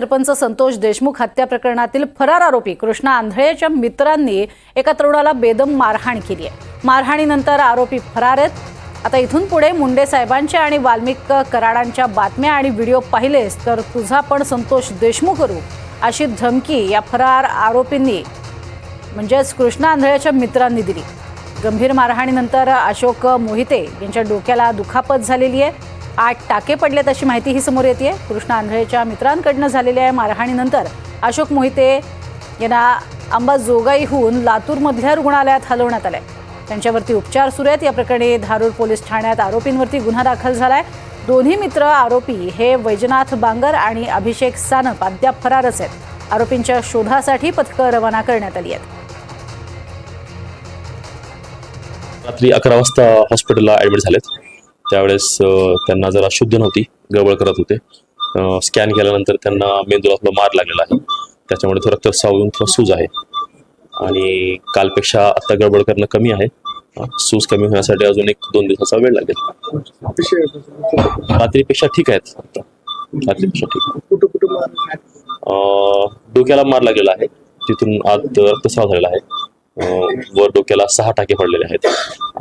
सरपंच संतोष देशमुख हत्या प्रकरणातील फरार आरोपी कृष्णा आंधळेच्या मित्रांनी एका तरुणाला बेदम मारहाण केली आहे. मारहाणीनंतर आरोपी फरार आहेत. आता इथून पुढे मुंडे साहेबांच्या आणि वाल्मिक कराडांच्या बातम्या आणि व्हिडिओ पाहिलेस तर तुझा पण संतोष देशमुख करू अशी धमकी या फरार आरोपींनी म्हणजेच कृष्णा आंधळ्याच्या मित्रांनी दिली. गंभीर मारहाणीनंतर अशोक मोहिते यांच्या डोक्याला दुखापत झालेली आहे. आठ टाके पडलेत अशी माहिती ही समोर येते कृष्णा आंधळेच्या मित्रांकडनं झालेल्या आहे मारहाणीनंतर. अशोक मोहिते यांना अंबाजोगाईहून लातूरमधल्या रुग्णालयात हलवण्यात आलंय. त्यांच्यावरती उपचार सुरू आहेत. या प्रकरणी धारूर पोलीस ठाण्यात आरोपींवरती गुन्हा दाखल झालाय. दोन्ही मित्र आरोपी हे वैजनाथ बांगर आणि अभिषेक सानप अद्याप फरारच आहेत. आरोपींच्या शोधासाठी पथकं रवाना करण्यात आली आहेत. रात्री अकरा वाजता हॉस्पिटलला ॲडमिट झालेत. त्यावेळेस त्यांना जरा शुद्ध नव्हती गडबड करत होते. स्कॅन केल्यानंतर त्यांना मेंदूला थोडा मार लागलेला आहे. त्याच्यामुळे थोडं रक्तस्राव येऊन थोडं सूज आहे. आणि कालपेक्षा आता गडबड करणं कमी आहे. सूज कमी होण्यासाठी अजून एक दोन दिवसाचा वेळ लागेल. रात्रीपेक्षा ठीक आहेत रात्रीपेक्षा ठीक डोक्याला मार लागलेला आहे. तिथून आत रक्तस्राव झालेला आहे. वर डोक्याला सहा टाके पडलेले आहेत.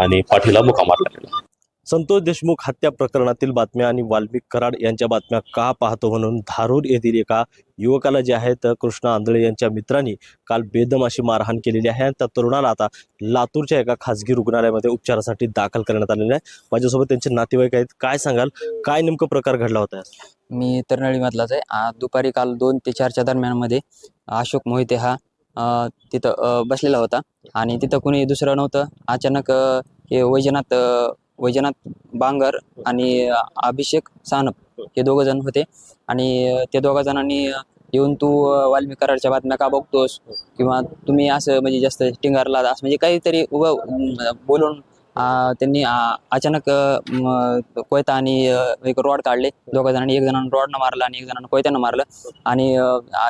आणि पाठीला मुका मार लागलेला आहे. संतोष देशमुख हत्या प्रकरणातील बातम्या आणि वाल्मिक कराड यांच्या बातम्या का पाहतो म्हणून धारूर येथील एका युवकाला जे आहेत कृष्णा आंधळे यांच्या मित्रांनी काल बेदम अशी मारहाण केलेली आहे आणि त्या तरुणाला आता लातूरच्या एका खासगी रुग्णालयामध्ये उपचारासाठी दाखल करण्यात आलेले आहे. माझ्यासोबत त्यांचे नातेवाईक आहेत. काय सांगाल? काय नेमकं प्रकार घडला होता? मी तरनळीमधलाच आहे. दुपारी काल दोन ते चारच्या दरम्यानमध्ये अशोक मोहिते हा तिथं बसलेला होता. आणि तिथं कुणी दुसरं नव्हतं. अचानक हे वैजनाथ वैजनाथ बांगर आणि अभिषेक सानप हे दोघं जण होते. आणि ते त्या दोघा जणांनी येऊन तू अ, बातम्या का बघतोस? किंवा तुम्ही असं म्हणजे जास्त टिंगारला असं म्हणजे काहीतरी उभं बोलून त्यांनी अचानक कोयता आणि एक रॉड काढले. दोघा जणांनी एक जणांना रॉडनं मारलं आणि एक जणांना कोयत्यानं मारलं. आणि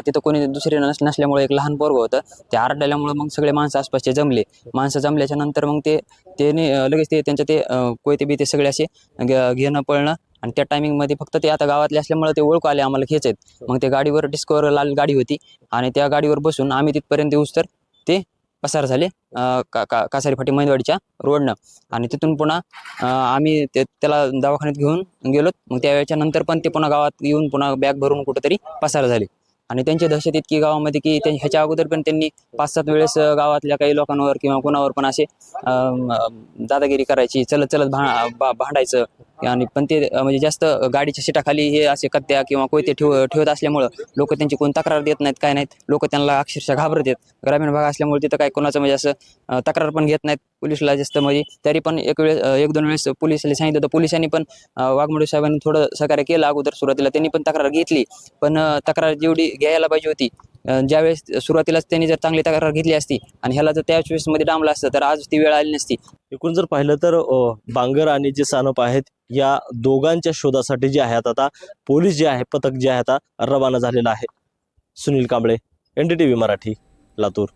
तिथं कोणी दुसरे नस नसल्यामुळे एक लहान पोरग होतं. ते आरडल्यामुळे मग सगळे माणसं आसपासचे जमले. माणसं जमल्याच्या नंतर मग ते त्याने लगेच ते त्यांच्या ते कोयते बिते सगळे असे घेणं पळणं आणि त्या टायमिंगमध्ये फक्त ते आता गावातले असल्यामुळे ते ओळख आले आम्हाला खेच आहेत. मग ते गाडीवर डिस्कवर लाल गाडी होती आणि त्या गाडीवर बसून आम्ही तिथपर्यंत येऊस तर ते पसार झाले का का कासारी फाटी मैंदवाडीच्या रोडनं. आणि तिथून पुन्हा आम्ही ते त्याला दवाखान्यात घेऊन गेलो मग त्यावेळेच्या नंतर पण ते पुन्हा गावात येऊन पुन्हा बॅग भरून कुठंतरी पसार झाले. आणि त्यांची दहशत इतकी गावामध्ये की त्या ह्याच्या अगोदर पण त्यांनी पाच सात वेळेस गावातल्या काही लोकांवर किंवा कोणावर पण असे दादागिरी करायची चलत चलत भा- भांडायचं आणि पण ते म्हणजे जास्त गाडीच्या शिटाखाली हे असे कत्त्या किंवा कोयते ठेव ठेवत असल्यामुळं लोक त्यांची कोण तक्रार देत नाहीत काय नाहीत. लोक त्यांना अक्षरशः घाबरत आहेत. ग्रामीण भाग असल्यामुळे तिथं काय कोणाचं म्हणजे असं तक्रार पण घेत नाहीत पोलिसला जास्त. म्हणजे तरी पण एक वेळेस एक दोन वेळेस पोलिसला सांगितलं तर पोलिसांनी पण वाघमोडे साहेबांनी थोडं सहकार्य केलं अगोदर सुरुवातीला. त्यांनी पण तक्रार घेतली. पण तक्रार जेवढी घ्यायला पाहिजे होती ज्यावेळेस सुरुवातीलाच त्यांनी जर चांगली तक्रार घेतली असती आणि ह्याला जर त्याच वेळेसमध्ये डांबला असतं तर आज ती वेळ आली नसती. एकूण जर पाहिलं तर बांगर आणि जे सानप आहेत या दोघांच्या शोधासाठी जे आहेत आता पोलीस जे आहे पथक जे आहे आता रवाना झालेलं आहे. Sunil Kamble N D T V Marathi Latur.